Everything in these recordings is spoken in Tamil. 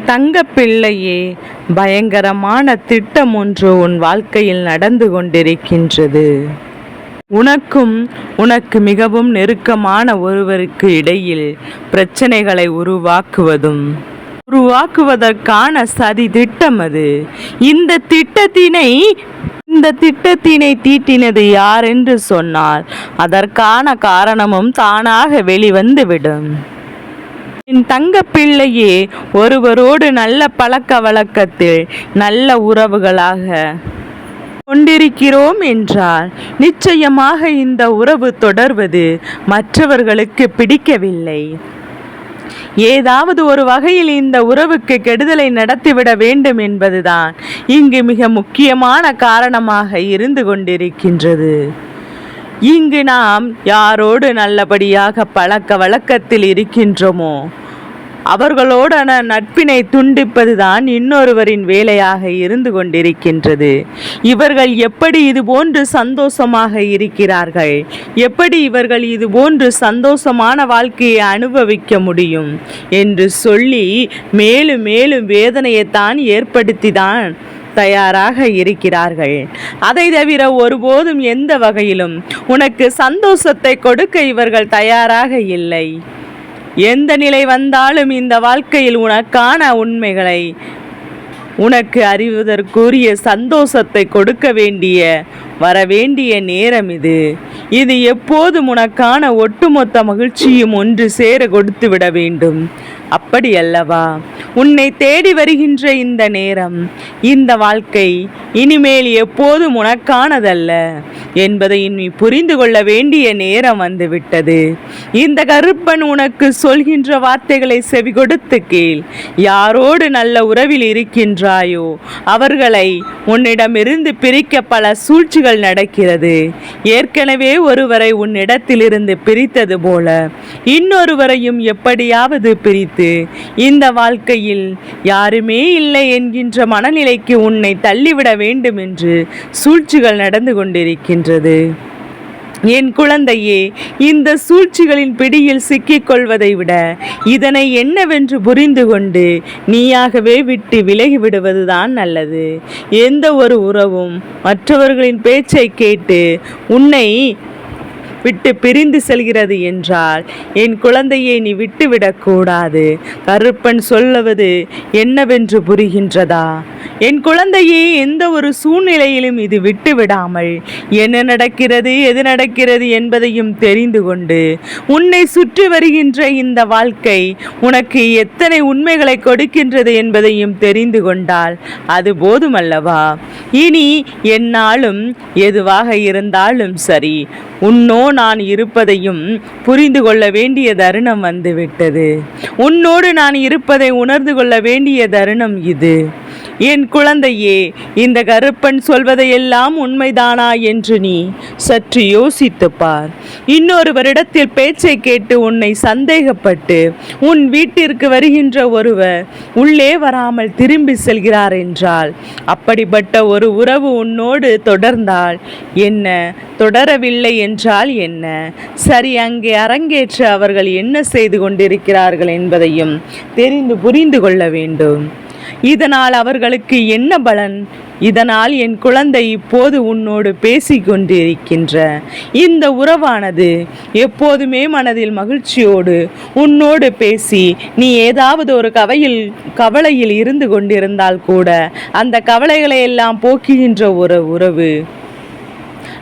தங்க பிள்ளையே பயங்கரமான திட்டம் ஒன்று உன் வாழ்க்கையில் நடந்து கொண்டிருக்கின்றது. உனக்கும் உனக்கு மிகவும் நெருக்கமான ஒருவருக்கு இடையில் பிரச்சனைகளை உருவாக்குவதும் உருவாக்குவதற்கான சதி திட்டம் அது. இந்த திட்டத்தினை இந்த திட்டத்தினை தீட்டினது யார் என்று சொன்னால் அதற்கான காரணமும் தானாக வெளிவந்துவிடும். என் தங்க பிள்ளையே ஒருவரோடு நல்ல பழக்க வழக்கத்தில் நல்ல உறவுகளாக கொண்டிருக்கிறோம் என்றால் நிச்சயமாக இந்த உறவு தொடர்வது மற்றவர்களுக்கு பிடிக்கவில்லை. ஏதாவது ஒரு வகையில் இந்த உறவுக்கு கெடுதலை நடத்திவிட வேண்டும் என்பதுதான் இங்கு மிக முக்கியமான காரணமாக இருந்து கொண்டிருக்கின்றது. இங்கு நாம் யாரோடு நல்லபடியாக பழக்க வழக்கத்தில் இருக்கின்றோமோ அவர்களோடான நட்பினை துண்டிப்பதுதான் இன்னொருவரின் வேலையாக இருந்து கொண்டிருக்கின்றது. இவர்கள் எப்படி இது போன்று சந்தோஷமாக இருக்கிறார்கள்? எப்படி இவர்கள் இது போன்று சந்தோஷமான வாழ்க்கையை அனுபவிக்க முடியும்? என்று சொல்லி மேலும் மேலும் வேதனையைத்தான் ஏற்படுத்திதான் தயாராக இருக்கிறார்கள். அதை தவிர ஒருபோதும் எந்த வகையிலும் உனக்கு சந்தோஷத்தை கொடுக்க இவர்கள் தயாராக இல்லை. எந்த நிலை வந்தாலும் இந்த வாழ்க்கையில் உனக்கான உண்மைகளை உனக்கு அறிவதற்குரிய சந்தோஷத்தை கொடுக்க வேண்டிய வர வேண்டிய நேரம் இது. இது எப்போதும் உனக்கான ஒட்டுமொத்த மகிழ்ச்சியும் ஒன்று சேர கொடுத்து விட வேண்டும். அப்படி அல்லவா? உன்னை தேடி வருகின்ற இந்த நேரம் இந்த வாழ்க்கை இனிமேல் எப்போதும் உனக்கானதல்ல என்பதை இனி புரிந்து கொள்ள வேண்டிய நேரம் வந்துவிட்டது. இந்த கருப்பன் உனக்கு சொல்கின்ற வார்த்தைகளை செவி கொடுத்து கீழ் யாரோடு நல்ல உறவில் இருக்கின்றாயோ அவர்களை உன்னிடமிருந்து பிரிக்க பல சூழ்ச்சிகள் நடக்கிறது. ஏற்கனவே ஒருவரை உன்னிடத்திலிருந்து பிரித்தது போல இன்னொருவரையும் எப்படியாவது பிரித்து இந்த வாழ்க்கையில் யாருமே இல்லை என்கின்ற மனநிலைக்கு உன்னை தள்ளிவிட வேண்டும் என்று சூழ்ச்சிகள் நடந்து கொண்டிருக்கின்றது. என் குழந்தையே இந்த சூழ்ச்சிகளின் பிடியில் சிக்கிக் கொள்வதை விட இதனை என்னவென்று புரிந்து கொண்டு நீயாகவே விட்டு விலகி விடுவதுதான் நல்லது. எந்த ஒரு உறவும் மற்றவர்களின் பேச்சை கேட்டு உன்னை விட்டு பிரிந்து செல்கிறது என்றால் என் குழந்தையை நீ விட்டுவிடக்கூடாது கருப்பன் சொல்லுவது என்னவென்று புரிகின்றதா? என் குழந்தையை எந்த ஒரு சூழ்நிலையிலும் இது விட்டு விடாமல் என்ன நடக்கிறது எது நடக்கிறது என்பதையும் தெரிந்து கொண்டு உன்னை சுற்றி வருகின்ற இந்த வாழ்க்கை உனக்கு எத்தனை உண்மைகளை கொடுக்கின்றது என்பதையும் தெரிந்து கொண்டால் அது போதுமல்லவா? இனி என்னாலும் எதுவாக இருந்தாலும் சரி உன்னோ நான் இருப்பதையும் புரிந்து கொள்ள வேண்டிய தருணம் வந்துவிட்டது. உன்னோடு நான் இருப்பதை உணர்ந்து கொள்ள வேண்டிய தருணம் இது. என் குழந்தையே இந்த கருப்பன் சொல்வதையெல்லாம் உண்மைதானா என்று நீ சற்று யோசித்து பார் இன்னொருவரிடத்தில் பேச்சை கேட்டு உன்னை சந்தேகப்பட்டு உன் வீட்டிற்கு வருகின்ற ஒருவர் உள்ளே வராமல் திரும்பி செல்கிறார் என்றால் அப்படிப்பட்ட ஒரு உறவு உன்னோடு தொடர்ந்தால் என்ன? தொடரவில்லை என்றால் என்ன? சரி அங்கே அரங்கேற்ற அவர்கள் என்ன செய்து கொண்டிருக்கிறார்கள் என்பதையும் தெரிந்து புரிந்து கொள்ள வேண்டும். இதனால் அவர்களுக்கு என்ன பலன்? இதனால் என் குழந்தை இப்போது உன்னோடு பேசி கொண்டிருக்கின்ற இந்த உறவானது எப்போதுமே மனதில் மகிழ்ச்சியோடு உன்னோடு பேசி நீ ஏதாவது ஒரு கவையில் கவலையில் இருந்து கொண்டிருந்தால் கூட அந்த கவலைகளை எல்லாம் போக்குகின்ற ஒரு உறவு.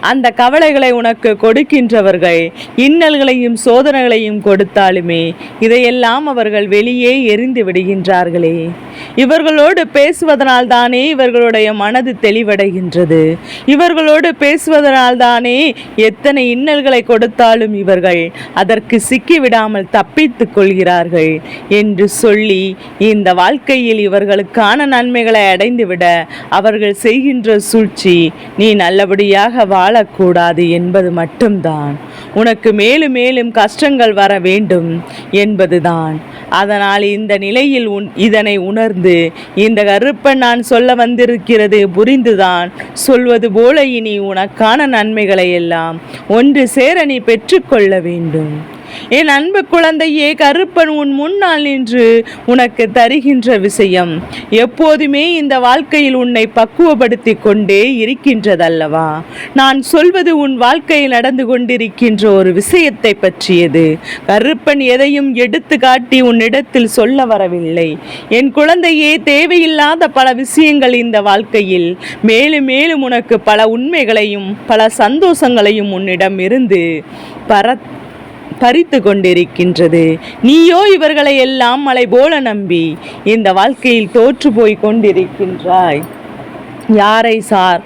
அந்த கவலைகளை உனக்கு கொடுக்கின்றவர்கள் இன்னல்களையும் சோதனைகளையும் கொடுத்தாலுமே இதையெல்லாம் அவர்கள் வெளியே எரிந்து விடுகின்றார்களே. இவர்களோடு பேசுவதனால் தானே இவர்களுடைய மனது தெளிவடைகின்றது. இவர்களோடு பேசுவதனால் தானே எத்தனை இன்னல்களை கொடுத்தாலும் இவர்கள் அதற்கு சிக்கிவிடாமல் தப்பித்துக் கொள்கிறார்கள் என்று சொல்லி இந்த வாழ்க்கையில் இவர்களுக்கான நன்மைகளை அடைந்துவிட அவர்கள் செய்கின்ற சூழ்ச்சி நீ நல்லபடியாக வாழக்கூடாது என்பது மட்டும்தான். உனக்கு மேலும் மேலும் கஷ்டங்கள் வர வேண்டும் என்பதுதான். அதனால் இந்த நிலையில் உன் இதனை உணர்ந்து இந்த கருப்பன் நான் சொல்ல வந்திருக்கிறது புரிந்துதான். சொல்வது போல இனி உனக்கான நன்மைகளை எல்லாம் ஒன்று சேர நீ பெற்றுக்கொள்ள வேண்டும். என் அன்பு குழந்தையே கருப்பன் உன் முன்னால் நின்று உனக்கு தருகின்ற விஷயம். எப்போதுமே இந்த வாழ்க்கையில் உன்னை பக்குவப்படுத்தி கொண்டே இருக்கின்றதல்லவா? நான் சொல்வது உன் வாழ்க்கையில் நடந்து கொண்டிருக்கின்ற ஒரு விஷயத்தை பற்றியது. கருப்பன் எதையும் எடுத்து காட்டி உன்னிடத்தில் சொல்ல வரவில்லை. என் குழந்தையே தேவையில்லாத பல விஷயங்கள் இந்த வாழ்க்கையில் மேலும் மேலும் உனக்கு பல உண்மைகளையும் பல சந்தோஷங்களையும் உன்னிடம் இருந்து பர பறித்து கொண்டிருக்கின்றது. நீயோ இவர்களை எல்லாம் மலை போல நம்பி இந்த வாழ்க்கையில் தோற்று போய் கொண்டிருக்கின்றாய். யாரை சார்?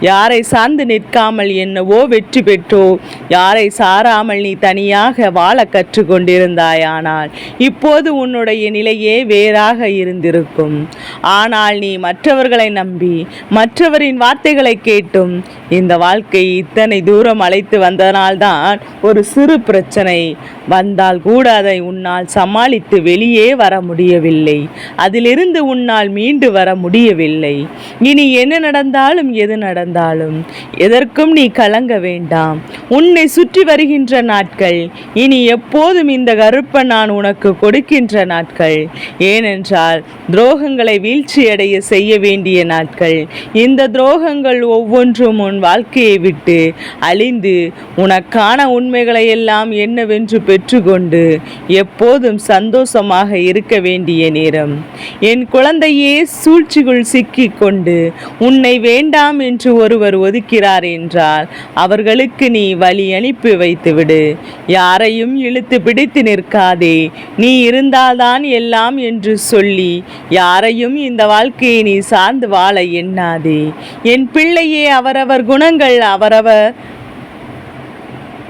யாரை சார்ந்து நிற்காமல் என்னவோ வெற்றி பெற்றோ? யாரை சாராமல் நீ தனியாக வாழ கற்றுக்கொண்டிருந்தாயானால் இப்போது உன்னுடைய நிலையே வேறாக இருந்திருக்கும். ஆனால் நீ மற்றவர்களை நம்பி மற்றவரின் வார்த்தைகளை கேட்டும் இந்த வாழ்க்கை இத்தனை தூரம் அழைத்து வந்ததனால்தான் ஒரு சிறு பிரச்சனை. வந்தால் கூட அதை உன்னால் சமாளித்து வெளியே வர முடியவில்லை. அதிலிருந்து உன்னால் மீண்டு வர முடியவில்லை. இனி என்ன நடந்தாலும் எது நடந்தாலும். எதற்கும் நீ கலங்க வேண்டாம். உன்னை சுற்றி வருகின்ற நாட்கள் இனி எப்போதும் இந்த கருப்பை நான் உனக்கு கொடுக்கின்ற நாட்கள். ஏனென்றால் துரோகங்களை வீழ்ச்சியடைய செய்ய வேண்டிய நாட்கள். இந்த துரோகங்கள் ஒவ்வொன்றும் உன் வாழ்க்கையை விட்டு அழிந்து உனக்கான உண்மைகளை எல்லாம் என்னவென்று பெற்றுக்கொண்டு எப்போதும் சந்தோஷமாக இருக்க வேண்டிய நேரம். என் குழந்தையே சூழ்ச்சிக்குள் சிக்கிக்கொண்டு உன்னை வேண்டாம் என்று ஒருவர் ஒதுக்கிறார் என்றால் அவர்களுக்கு நீ வழி அனுப்பி வைத்துவிடு. யாரையும் இழுத்து பிடித்து நிற்காதே. நீ இருந்தால்தான் எல்லாம் என்று சொல்லி யாரையும் இந்த வாழ்க்கையை நீ சார்ந்து வாழ எண்ணாதே. என் பிள்ளையே அவரவர் குணங்கள் அவரவர்.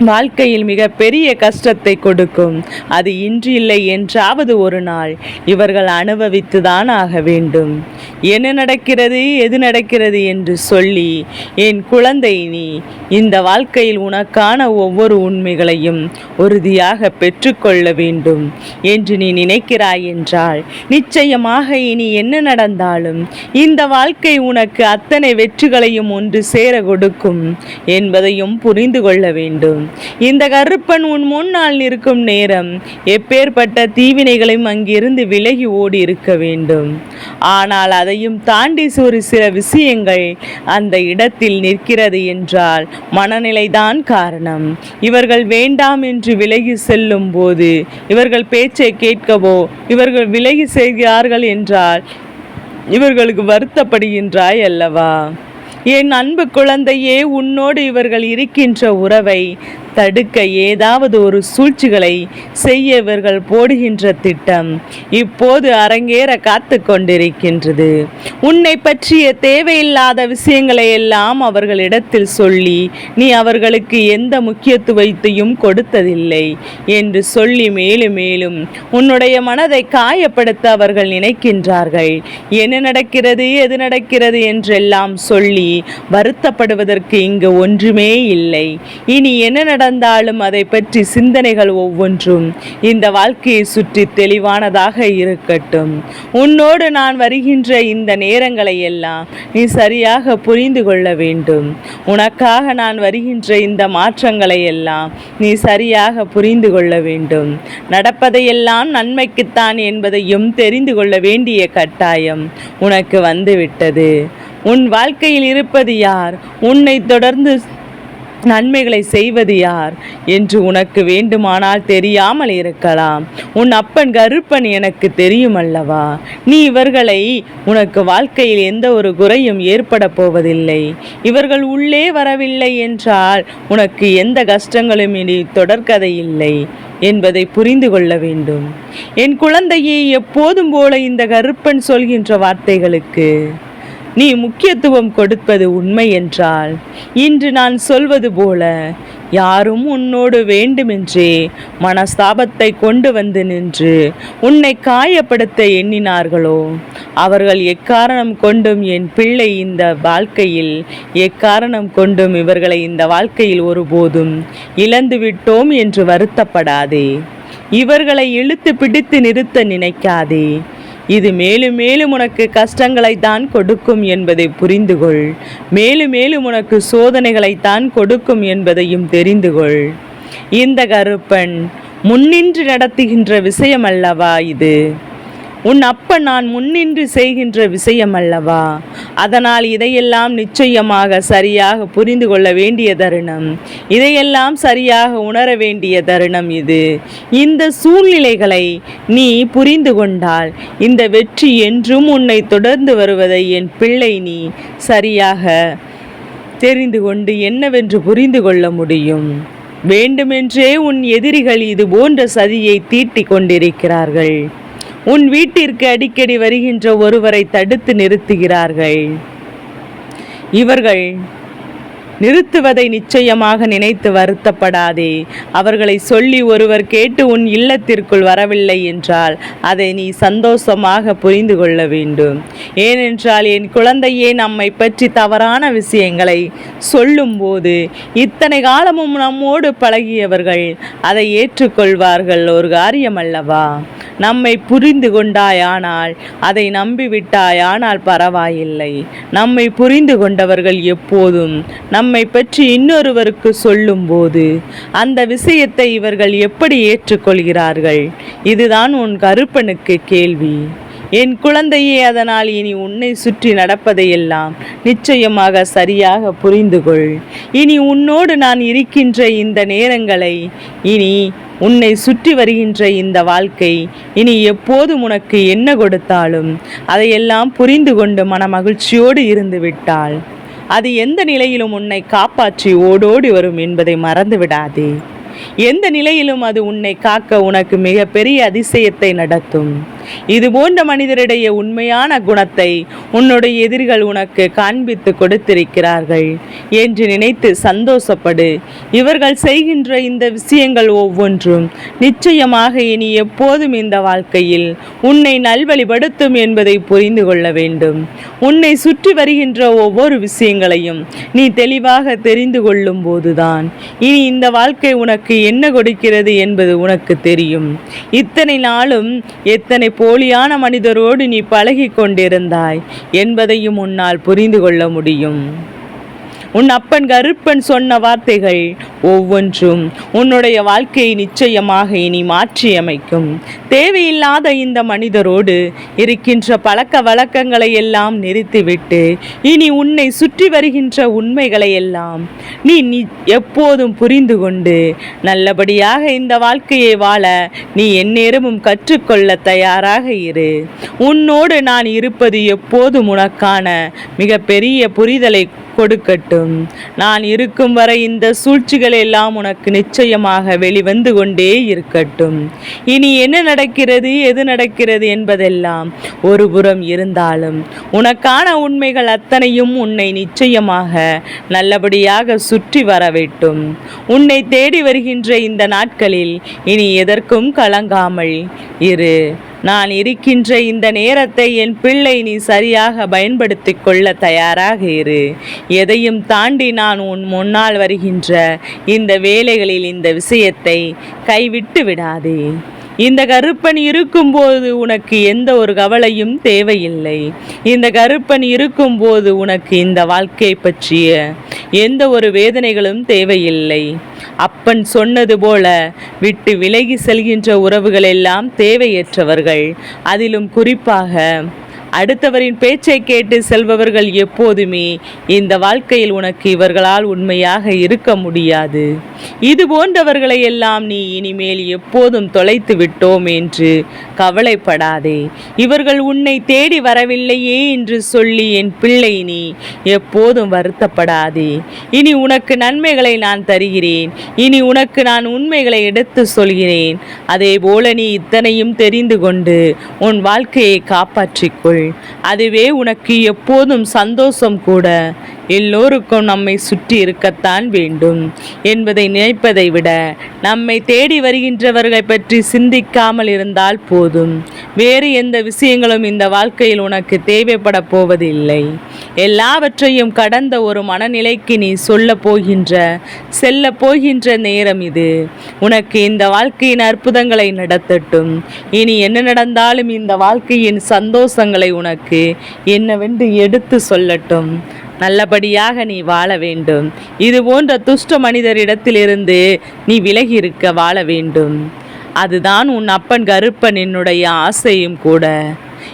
வாழ்க்கையில் மிக பெரிய கஷ்டத்தை கொடுக்கும். அது இன்று இல்லை என்றாவது ஒரு நாள். இவர்கள் அனுபவித்துதான் ஆக வேண்டும். என்ன நடக்கிறது எது நடக்கிறது என்று சொல்லி என் குழந்தை நீ இந்த வாழ்க்கையில் உனக்கான ஒவ்வொரு உண்மைகளையும் உறுதியாக பெற்றுக்கொள்ள வேண்டும். என்று நீ நினைக்கிறாய் என்றால் நிச்சயமாக இனி என்ன நடந்தாலும் இந்த வாழ்க்கை உனக்கு அத்தனை வெற்றிகளையும் ஒன்று சேர கொடுக்கும் என்பதையும் புரிந்து கொள்ள வேண்டும். இந்த கருப்பன் உன் முன்னால் நிற்கும் நேரம் எப்பேற்பட்ட தீவினைகளையும் அங்கிருந்து விலகி ஓடி இருக்க வேண்டும். ஆனால் அதையும் தாண்டி ஒரு சில விஷயங்கள் அந்த இடத்தில் நிற்கிறது என்றால் மனநிலைதான் காரணம். இவர்கள் வேண்டாம் என்று விலகி செல்லும் போது இவர்கள் பேச்சை கேட்கவோ இவர்கள் விலகி செய்கிறார்கள் என்றால் இவர்களுக்கு வருத்தப்படுகின்றாய் அல்லவா? என் அன்பு குழந்தையே உன்னோடு இவர்கள் இருக்கின்ற உறவை தடுக்க ஏதாவது ஒரு சூழ்ச்சிகளை செய்ய இவர்கள் போடுகின்ற திட்டம் இப்போது அரங்கேற காத்து கொண்டிருக்கின்றது. உன்னை பற்றிய தேவையில்லாத விஷயங்களை எல்லாம் அவர்களிடத்தில் சொல்லி நீ அவர்களுக்கு எந்த முக்கியத்துவத்தையும் கொடுத்ததில்லை என்று சொல்லி மேலும் மேலும் உன்னுடைய மனதை காயப்படுத்த அவர்கள் நினைக்கின்றார்கள். என்ன நடக்கிறது எது நடக்கிறது என்றெல்லாம் சொல்லி வருத்தப்படுவதற்கு இங்கு ஒன்றுமே இல்லை. இனி என்ன நட நடந்தாலும் அதை பற்றி சிந்தனைகள் ஒவ்வொன்றும் இந்த வாழ்க்கையை சுற்றி தெளிவானதாக இருக்கட்டும். உன்னோடு நான் வருகின்ற இந்த நேரங்களை எல்லாம் நீ சரியாக புரிந்து கொள்ள வேண்டும். உனக்காக நான் வருகின்ற இந்த மாற்றங்களை எல்லாம் நீ சரியாக புரிந்து கொள்ள வேண்டும். நடப்பதையெல்லாம் நன்மைக்குத்தான் என்பதையும் தெரிந்து கொள்ள வேண்டிய கட்டாயம் உனக்கு வந்துவிட்டது. உன் வாழ்க்கையில் இருப்பது யார்? உன்னை தொடர்ந்து நன்மைகளை செய்வது யார் என்று உனக்கு வேண்டுமானால் தெரியாமல் இருக்கலாம். உன் அப்பன் கருப்பன் எனக்கு தெரியும் அல்லவா நீ இவர்களை உனக்கு வாழ்க்கையில் எந்த ஒரு குறையும் ஏற்பட போவதில்லை. இவர்கள் உள்ளே வரவில்லை என்றால் உனக்கு எந்த கஷ்டங்களும் இனி தொடர்கதை இல்லை என்பதை புரிந்து கொள்ள வேண்டும். என் குழந்தையை எப்போதும் போல இந்த கருப்பன் சொல்கின்ற வார்த்தைகளுக்கு நீ முக்கியத்துவம் கொடுப்பது உண்மை என்றால் இன்று நான் சொல்வது போல யாரும் உன்னோடு வேண்டுமென்றே மனஸ்தாபத்தை கொண்டு வந்து நின்று உன்னை காயப்படுத்த எண்ணினார்களோ? அவர்கள் எக்காரணம் கொண்டும் என் பிள்ளை இந்த வாழ்க்கையில் எக்காரணம் கொண்டும் இவர்களை இந்த வாழ்க்கையில் ஒருபோதும் இழந்து விட்டோம் என்று வருத்தப்படாதே. இவர்களை இழுத்து பிடித்து நிறுத்த நினைக்காதே. இது மேலும் மேலும் உனக்கு கஷ்டங்களை தான் கொடுக்கும் என்பதை புரிந்து கொள் மேலும் மேலும் உனக்கு சோதனைகளை தான் கொடுக்கும் என்பதையும் தெரிந்து கொள் இந்த கருப்பன் முன்னின்று நடத்துகின்ற விஷயம் அல்லவா இது? உன் அப்பன் நான் முன்னின்று செய்கின்ற விஷயம் அல்லவா அதனால் இதையெல்லாம் நிச்சயமாக சரியாக புரிந்து கொள்ள வேண்டிய தருணம். இதையெல்லாம் சரியாக உணர வேண்டிய தருணம் இது. இந்த சூழ்நிலைகளை நீ புரிந்து கொண்டால் இந்த வெற்றி என்றும் உன்னை தொடர்ந்து வருவதை என் பிள்ளை நீ சரியாக தெரிந்து கொண்டு என்னவென்று புரிந்து கொள்ள முடியும். வேண்டுமென்றே உன் எதிரிகள் இது போன்ற சதியை தீட்டிக் கொண்டிருக்கிறார்கள். உன் வீட்டிற்கு அடிக்கடி வருகின்ற ஒருவரை தடுத்து நிறுத்துகிறார்கள். இவர்கள் நிறுத்துவதை நிச்சயமாக நினைத்து வருத்தப்படாதே. அவர்களை சொல்லி ஒருவர் கேட்டு உன் இல்லத்திற்குள் வரவில்லை என்றால் அதை நீ சந்தோஷமாக புரிந்து கொள்ள வேண்டும். ஏனென்றால் என் குழந்தையே நம்மை பற்றி தவறான விஷயங்களை சொல்லும்போது இத்தனை காலமும் நம்மோடு பழகியவர்கள் அதை ஏற்றுக்கொள்வார்கள் ஒரு காரியம் அல்லவா நம்மை புரிந்து கொண்டாயானால் அதை நம்பிவிட்டாயானால் பரவாயில்லை. நம்மை புரிந்து கொண்டவர்கள் எப்போதும் நம்மை பற்றி இன்னொருவருக்கு சொல்லும்போது அந்த விஷயத்தை இவர்கள் எப்படி ஏற்றுக்கொள்கிறார்கள்? இதுதான் உன் கருப்பனுக்கு கேள்வி. என் குழந்தையே அதனால் இனி உன்னை சுற்றி நடப்பதையெல்லாம் நிச்சயமாக சரியாக புரிந்து கொள். இனி உன்னோடு நான் இருக்கின்ற இந்த நேரங்களை இனி உன்னை சுற்றி வருகின்ற இந்த வாழ்க்கை இனி எப்போதும் உனக்கு என்ன கொடுத்தாலும் அதையெல்லாம் புரிந்து கொண்டு மன மகிழ்ச்சியோடு இருந்து விட்டாள் அது எந்த நிலையிலும் உன்னை காப்பாற்றி ஓடோடி வரும் என்பதை மறந்து விடாதே. எந்த நிலையிலும் அது உன்னை காக்க உனக்கு மிகப்பெரிய அதிசயத்தை நடத்தும். இது போன்ற மனிதரிடையே உண்மையான குணத்தை உன்னுடைய எதிரிகள் உனக்கு காண்பித்து கொடுத்திருக்கிறார்கள் என்று நினைத்து சந்தோஷப்படு. இவர்கள் செய்கின்ற இந்த விஷயங்கள் ஒவ்வொன்றும் நிச்சயமாக இனி எப்போதும் இந்த வாழ்க்கையில் உன்னை நல்வழிப்படுத்தும் என்பதை புரிந்து கொள்ள வேண்டும். உன்னை சுற்றி வருகின்ற ஒவ்வொரு விஷயங்களையும் நீ தெளிவாக தெரிந்து கொள்ளும் போதுதான். இனி இந்த வாழ்க்கை உனக்கு என்ன கொடுக்கிறது என்பது உனக்கு தெரியும். இத்தனை நாளும் எத்தனை போலியான மனிதரோடு நீ பழகி கொண்டிருந்தாய் என்பதையும் உன்னால் புரிந்து கொள்ள முடியும். உன் அப்பன் கருப்பன் சொன்ன வார்த்தைகள் ஒவ்வொன்றும் உன்னுடைய வாழ்க்கையை நிச்சயமாக இனி மாற்றி அமைக்கும் தேவையில்லாத இந்த மனிதரோடு இருக்கின்ற பழக்க வழக்கங்களை எல்லாம் நிறுத்திவிட்டு இனி உன்னை சுற்றி வருகின்ற உண்மைகளை எல்லாம் நீ நீ எப்போதும் புரிந்து கொண்டு நல்லபடியாக இந்த வாழ்க்கையை வாழ நீ எந்நேரமும் கற்றுக்கொள்ள தயாராக இரு. உன்னோடு நான் இருப்பது எப்போதும் உனக்கான மிகப்பெரிய புரிதலை கொடுக்கட்டும். நான் இருக்கும் வரை இந்த சூழ்ச்சிகள் எல்லாம் உனக்கு நிச்சயமாக வெளிவந்து கொண்டே இருக்கட்டும். இனி என்ன நடக்கிறது எது நடக்கிறது என்பதெல்லாம் ஒரு புறம் இருந்தாலும் உனக்கான உண்மைகள் அத்தனையும் உன்னை நிச்சயமாக நல்லபடியாக சுற்றி வர வேண்டும் உன்னை தேடி வருகின்ற இந்த நாட்களில் இனி எதற்கும் கலங்காமல் இரு. நான் இருக்கின்ற இந்த நேரத்தை என் பிள்ளை நீ சரியாக பயன்படுத்தி கொள்ள தயாராக இரு. எதையும் தாண்டி நான் உன் முன்னால் வருகின்ற இந்த வேலைகளில் இந்த விஷயத்தை கைவிட்டு விடாதே. இந்த கருப்பன் இருக்கும்போது உனக்கு எந்த ஒரு கவலையும் தேவையில்லை. இந்த கருப்பன் இருக்கும்போது உனக்கு இந்த வாழ்க்கை பற்றிய எந்த ஒரு வேதனைகளும் தேவையில்லை. அப்பன் சொன்னது போல விட்டு விலகி செல்கின்ற உறவுகள் எல்லாம் தேவையற்றவர்கள். அதிலும் குறிப்பாக அடுத்தவரின் பேச்சை கேட்டு செல்பவர்கள் எப்போதுமே இந்த வாழ்க்கையில் உனக்கு இவர்களால் உண்மையாக இருக்க முடியாது. இது போன்றவர்களை எல்லாம் நீ இனிமேல் எப்போதும் தொலைத்து விட்டோம் என்று கவலைப்படாதே. இவர்கள் உன்னை தேடி வரவில்லையே என்று சொல்லி என் பிள்ளை நீ எப்போதும் வருத்தப்படாதே. இனி உனக்கு நன்மைகளை நான் தருகிறேன். இனி உனக்கு நான் உண்மைகளை எடுத்து சொல்கிறேன். அதே போல நீ இத்தனையும் தெரிந்து கொண்டு உன் வாழ்க்கையை காப்பாற்றிக்கொள். அதுவே உனக்கு எப்போதும் சந்தோஷம் கூட. எல்லோருக்கும் நம்மை சுற்றி இருக்கத்தான் வேண்டும் என்பதை நினைப்பதை விட நம்மை தேடி வருகின்றவர்களை பற்றி சிந்திக்காமல் இருந்தால் போதும். வேறு எந்த விஷயங்களும் இந்த வாழ்க்கையில் உனக்கு தேவைப்பட போவதில்லை. எல்லாவற்றையும் கடந்த ஒரு மனநிலைக்கு நீ சொல்ல போகின்ற செல்ல போகின்ற நேரம் இது. உனக்கு இந்த வாழ்க்கையின் அற்புதங்களை நடத்தட்டும். இனி என்ன நடந்தாலும் இந்த வாழ்க்கையின் சந்தோஷங்களை உனக்கு என்னவென்று எடுத்து சொல்லட்டும். நல்லபடியாக நீ வாழ வேண்டும். இது போன்ற துஷ்ட மனிதரிடத்திலிருந்து நீ விலகி இருக்க வாழ வேண்டும். அதுதான் உன் அப்பன் கருப்பன் என்னுடைய ஆசையும் கூட.